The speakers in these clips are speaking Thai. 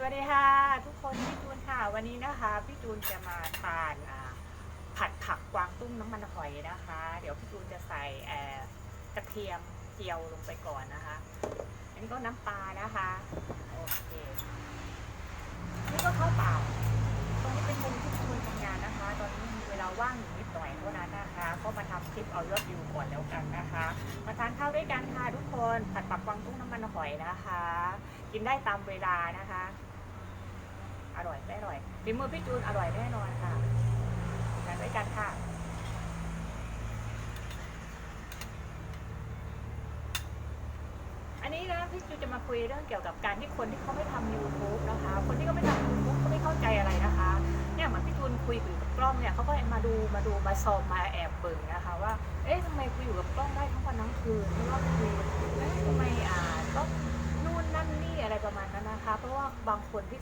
สวัสดีค่ะทุกคนพี่จูนค่ะวันนี้นะคะพี่จูนจะมาทานผัดผักกวางตุ้งน้ำมันหอยนะคะ เดี๋ยวพี่จูนจะใส่กระเทียมเจียวลงไปก่อนนะคะ อันนี้ก็น้ำปลานะคะโอเคนี่ก็ข้าวเปล่าตรงนี้เป็นมุมที่จูนทำงานนะคะ ตอนนี้มีเวลาว่างนิดหน่อยเท่านั้นนะคะ ก็มาทำคลิปเอายอดวิวก่อนแล้วกันนะคะ มาทานข้าวด้วยกันค่ะทุกคนผัดผักกวางตุ้งน้ำมันหอยนะคะ กินได้ตามเวลานะคะ อร่อยไม่อร่อยฝีมือพี่จูนอร่อยแน่นอนค่ะทานด้วยกันค่ะอันนี้นะพี่จูนจะมาคุยเรื่องเกี่ยวกับการที่คนที่เขาไม่ทำ YouTube นะคะ คนที่เขาไม่ทำ YouTube เขาไม่เข้าใจอะไรนะคะ เนี่ยเหมือนพี่จูนคุยอยู่กับกล้องเนี่ยเขาก็มาดูมาดูมาซอมมาแอบเบิ่งนะคะว่า เอ๊ะทำไมคุยอยู่กับกล้องได้ทั้งวันทั้งคืนไม่ว่าคุยเอ๊ะทำไมอ่า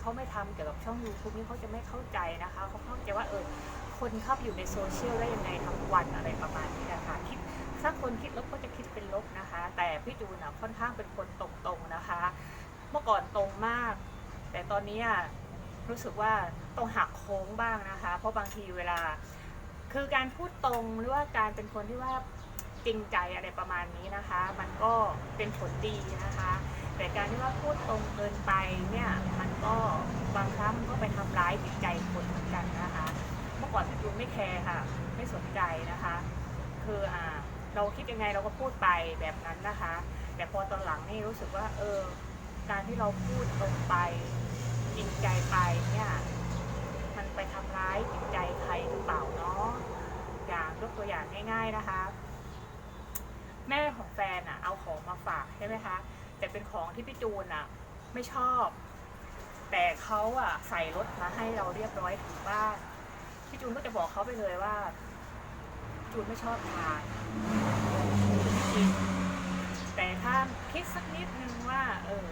เขาไม่ทำเกี่ยวกับช่อง YouTube นี่เขาจะไม่เข้าใจนะคะเขาเข้าใจว่าเออคนเข้าไปอยู่ในโซเชียลได้ยังไงทั้งวันอะไรประมาณนี้นะคะคิดถ้าคนคิดลบก็จะคิดเป็นลบนะคะ แต่พี่จูนอะค่อนข้างเป็นคนตรงๆนะคะ เมื่อก่อนตรงมาก แต่ตอนนี้อะรู้สึกว่าต้องหักโค้งบ้างนะคะ เพราะบางทีเวลา คือการพูดตรงหรือว่าการเป็นคนที่ว่า จริงใจอะไรประมาณนี้นะคะ มันก็เป็นผลดีนะคะ แต่การที่ว่าพูดตรงเกินไปเนี่ยมันก็บางครั้งก็ไปทำร้ายจิตใจคนเหมือนกันนะคะ เมื่อก่อนพี่จูนไม่แคร์ค่ะ ไม่สนใจนะคะ คืออ่าเราคิดยังไงเราก็พูดไปแบบนั้นนะคะ แต่พอตอนหลังนี่รู้สึกว่า เออ การที่เราพูดตรงไปจริงใจไปเนี่ยมันไปทำร้ายจิตใจใครหรือเปล่าเนาะอย่างยกตัวอย่างง่าย ๆนะคะ แม่ของแฟนอะเอาของมาฝากใช่ไหมคะ แต่เป็นของที่พี่จูนอะไม่ชอบ แต่เขาอะใส่รถมาให้เราเรียบร้อยถึงบ้านพี่จูนก็จะบอกเขาไปเลยว่า จูนไม่ชอบทานจริงแต่ถ้าคิดสักนิดนึงว่า เออ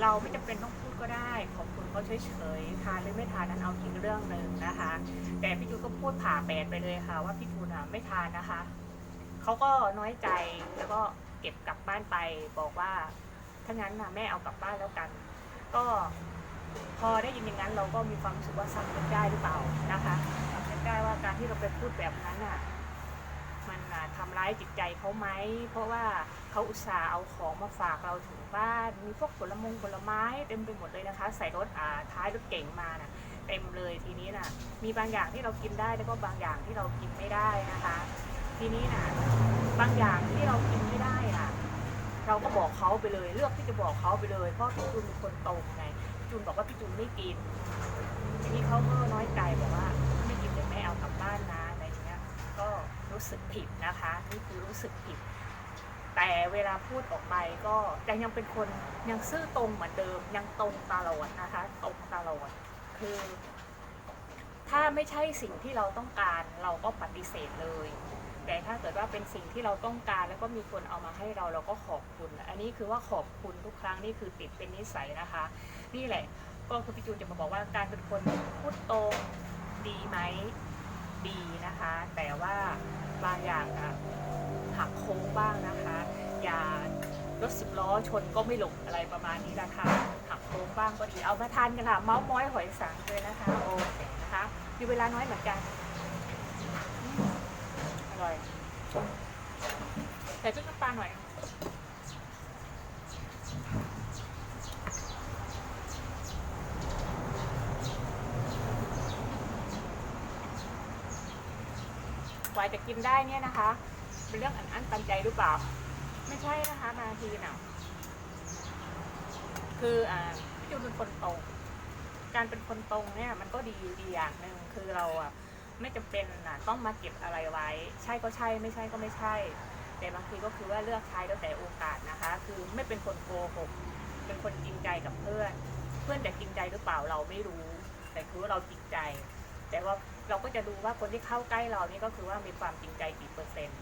เราไม่จำเป็นต้องพูดก็ได้ ขอบคุณเขาเฉยๆทานหรือไม่ทานนั้นเอาอีกเรื่องหนึ่งนะคะ แต่พี่จูนก็พูดผ่าแปดไปเลยค่ะ ว่าพี่จูนอะไม่ทานนะคะ เขาก็น้อยใจแล้วก็เก็บกลับบ้านไปบอกว่าถ้างั้นนะแม่เอากลับบ้านแล้วกัน ก็พอได้ยินอย่างนั้นเราก็มีความรู้สึกว่าซ้ำนึกได้หรือเปล่านะคะซ้ำนึกได้ว่าการที่เราไปพูดแบบนั้นน่ะมันน่ะทำร้ายจิตใจเขาไหม เพราะว่าเขาอุตส่าห์เอาของมาฝากเราถึงบ้าน มีพวกผลมงผลไม้เต็มไปหมดเลยนะคะ ใส่รถอ่าท้ายรถเก๋งมาน่ะเต็มเลยทีนี้น่ะมีบางอย่างที่เรากินได้แล้วก็บางอย่างที่เรากินไม่ได้นะคะ ทีนี้นะบางอย่างที่เรากินไม่ได้อะ เราก็บอกเขาไปเลย เลือกที่จะบอกเขาไปเลย เพราะพี่จูนเป็นคนตรงไงพี่จูนบอกว่าพี่จูนไม่กิน ทีนี้เขาก็น้อยใจบอกว่าไม่กินเดี๋ยวแม่เอากลับบ้านนะอะไรเงี้ย ก็รู้สึกผิดนะคะ นี่คือรู้สึกผิด แต่เวลาพูดออกไปก็ยังยังเป็นคนยังซื่อตรงเหมือนเดิม ยังตรงตลอดนะคะ ตรงตลอดคือถ้าไม่ใช่สิ่งที่เราต้องการเราก็ปฏิเสธเลย แต่ถ้าเกิดว่าเป็นสิ่งที่เราต้องการ แล้วก็มีคนเอามาให้เราเราก็ขอบคุณ อันนี้คือว่าขอบคุณทุกครั้งนี่คือติดเป็นนิสัยนะคะ นี่แหละก็คือพี่จูนจะมาบอกว่าการเป็นคนพูดตรงดีไหมดีนะคะ แต่ว่าบางอย่างอะหักโค้งบ้างนะคะ อย่ารถสิบล้อชนก็ไม่หลบอะไรประมาณนี้นะคะหักโค้งบ้างก็ดีเอามาทานกันค่ะเมาส์ม้อยหอยสังเลยนะคะโอเคนะคะมีเวลาน้อยเหมือนกัน ร่อยใส่ชุดน้ำปลาหน่อยกว่าจะกินได้เนี่ยนะคะ เป็นเรื่องอันอั้นตันใจหรือเปล่า ไม่ใช่นะคะบางทีน่ะคืออ่าพี่จูนเป็นคนตรง การเป็นคนตรงเนี่ย มันก็ดีดีอย่างหนึ่งคือเราอะ ไม่จำเป็นนะต้องมาเก็บอะไรไว้ ใช่ก็ใช่ไม่ใช่ก็ไม่ใช่ แต่บางทีก็คือว่าเลือกใช้แล้วแต่โอกาสนะคะ คือไม่เป็นคนโกหกเป็นคนจริงใจกับเพื่อน เพื่อนจะจริงใจหรือเปล่าเราไม่รู้ แต่คือว่าเราจริงใจ แต่ว่าเราก็จะดูว่าคนที่เข้าใกล้เรานี่ก็คือว่ามีความจริงใจกี่เปอร์เซ็นต์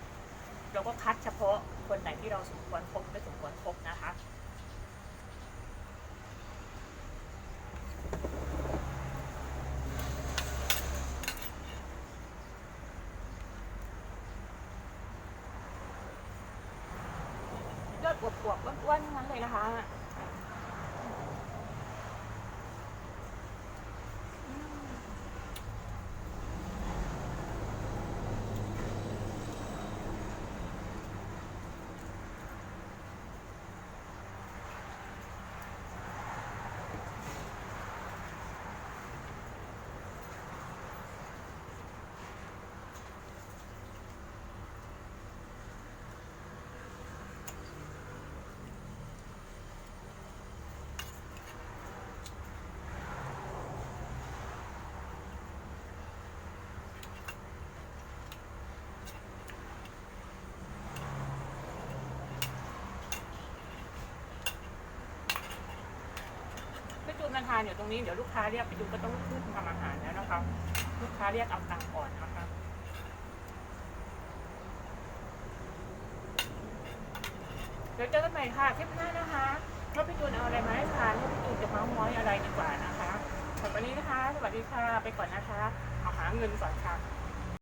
เราก็คัดเฉพาะคนไหนที่เราสมควรคบไม่สมควรคบนะคะ ย อวบๆอ้วนๆงนั้นเลยนะคะ ทานอยู่ตรงนี้เดี๋ยวลูกค้าเรียกไปดูก็ต้องขึ้นทำอาหารแล้วนะคะลูกค้าเรียกเอาตังค์ก่อนนะคะเดี๋ยวเจอกันใหม่ค่ะคลิปหน้านะคะว่าพี่จูนเอาอะไรมาให้ทานว่าพี่จูจะเมาส์มอยอะไรดีกว่านะคะสำหรับวันนี้นะคะ สวัสดีค่ะไปก่อนนะคะเอาหาเงินก่อนค่ะ